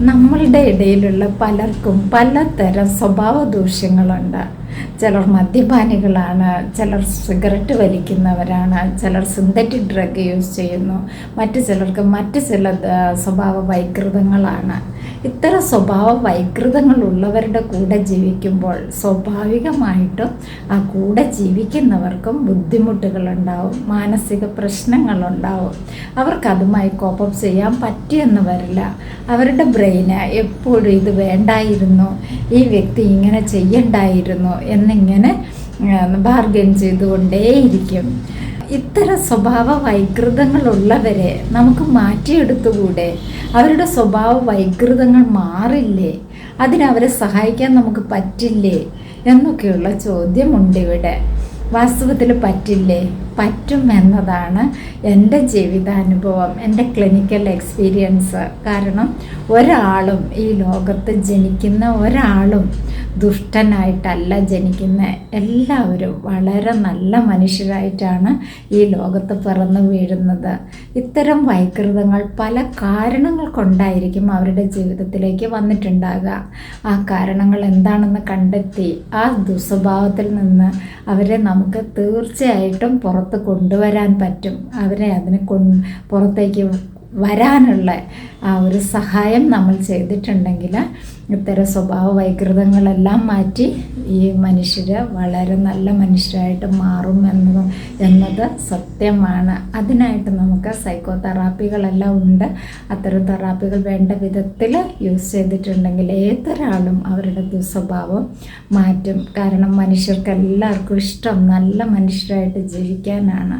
നമ്മളുടെ ഇടയിലുള്ള പലർക്കും പലതരം സ്വഭാവ ദൂഷ്യങ്ങളുണ്ട് ചിലർ മദ്യപാനികളാണ് ചിലർ സിഗരറ്റ് വലിക്കുന്നവരാണ് ചിലർ സിന്തറ്റിക് ഡ്രഗ് യൂസ് ചെയ്യുന്നു മറ്റു ചിലർക്ക് മറ്റ് ചില സ്വഭാവ വൈകൃതങ്ങളാണ്. ഇത്തരം സ്വഭാവ വൈകൃതങ്ങൾ വൈകൃതങ്ങളുള്ളവരുടെ കൂടെ ജീവിക്കുമ്പോൾ സ്വാഭാവികമായിട്ടും ആ കൂടെ ജീവിക്കുന്നവർക്കും ബുദ്ധിമുട്ടുകളുണ്ടാവും മാനസിക പ്രശ്നങ്ങളുണ്ടാവും. അവർക്ക് അതുമായി കോപ്പപ്പ് ചെയ്യാൻ പറ്റിയെന്ന് വരില്ല. അവരുടെ ബ്രെയിന് എപ്പോഴും ഇത് വേണ്ടായിരുന്നു. ഈ വ്യക്തി ഇങ്ങനെ ചെയ്യണ്ടായിരുന്നു. എന്നിങ്ങനെ ബാർഗൻ ചെയ്തുകൊണ്ടേയിരിക്കും. ഇത്തരം സ്വഭാവ വൈകൃതങ്ങളുള്ളവരെ നമുക്ക് മാറ്റിയെടുത്തുകൂടെ? അവരുടെ സ്വഭാവ വൈകൃതങ്ങൾ മാറില്ലേ? അതിനവരെ സഹായിക്കാൻ നമുക്ക് പറ്റില്ലേ? എന്നൊക്കെയുള്ള ചോദ്യമുണ്ട് ഇവിടെ വാസ്തവത്തിൽ പറ്റില്ലേ? പറ്റും എന്നതാണ് എന്റെ ജീവിതാനുഭവം എന്റെ ക്ലിനിക്കൽ എക്സ്പീരിയൻസ് കാരണം ഒരാളും ഈ ലോകത്ത് ജനിക്കുന്ന ഒരാളും ദുഷ്ടനായിട്ടല്ല ജനിക്കുന്ന. എല്ലാവരും വളരെ നല്ല മനുഷ്യരായിട്ടാണ് ഈ ലോകത്ത് പിറന്നു വീഴുന്നത്. ഇത്തരം വൈകൃതങ്ങൾ പല കാരണങ്ങൾ കൊണ്ടായിരിക്കും അവരുടെ ജീവിതത്തിലേക്ക് വന്നിട്ടുണ്ടാകുക ആ കാരണങ്ങൾ എന്താണെന്ന് കണ്ടെത്തി ആ ദുസ്വഭാവത്തിൽ നിന്ന് അവരെ നമുക്ക് തീർച്ചയായിട്ടും പുറത്ത് കൊണ്ടുവരാൻ പറ്റും. അവരെ അതിനെ കൊ പുറത്തേക്ക് വരാനുള്ള ആ ഒരു സഹായം നമ്മൾ ചെയ്തിട്ടുണ്ടെങ്കിൽ ഇത്തരം സ്വഭാവ വൈകൃതങ്ങളെല്ലാം മാറ്റി ഈ മനുഷ്യർ വളരെ നല്ല മനുഷ്യരായിട്ട് മാറും എന്നത് എന്നത് സത്യമാണ്. അതിനായിട്ട് നമുക്ക് സൈക്കോ തെറാപ്പികളെല്ലാം ഉണ്ട്. അത്തരം തെറാപ്പികൾ വേണ്ട വിധത്തിൽ യൂസ് ചെയ്തിട്ടുണ്ടെങ്കിൽ ഏതൊരാളും അവരുടെ ദുസ്വഭാവം മാറ്റും. കാരണം മനുഷ്യർക്ക് എല്ലാവർക്കും ഇഷ്ടം നല്ല മനുഷ്യരായിട്ട് ജീവിക്കാനാണ്.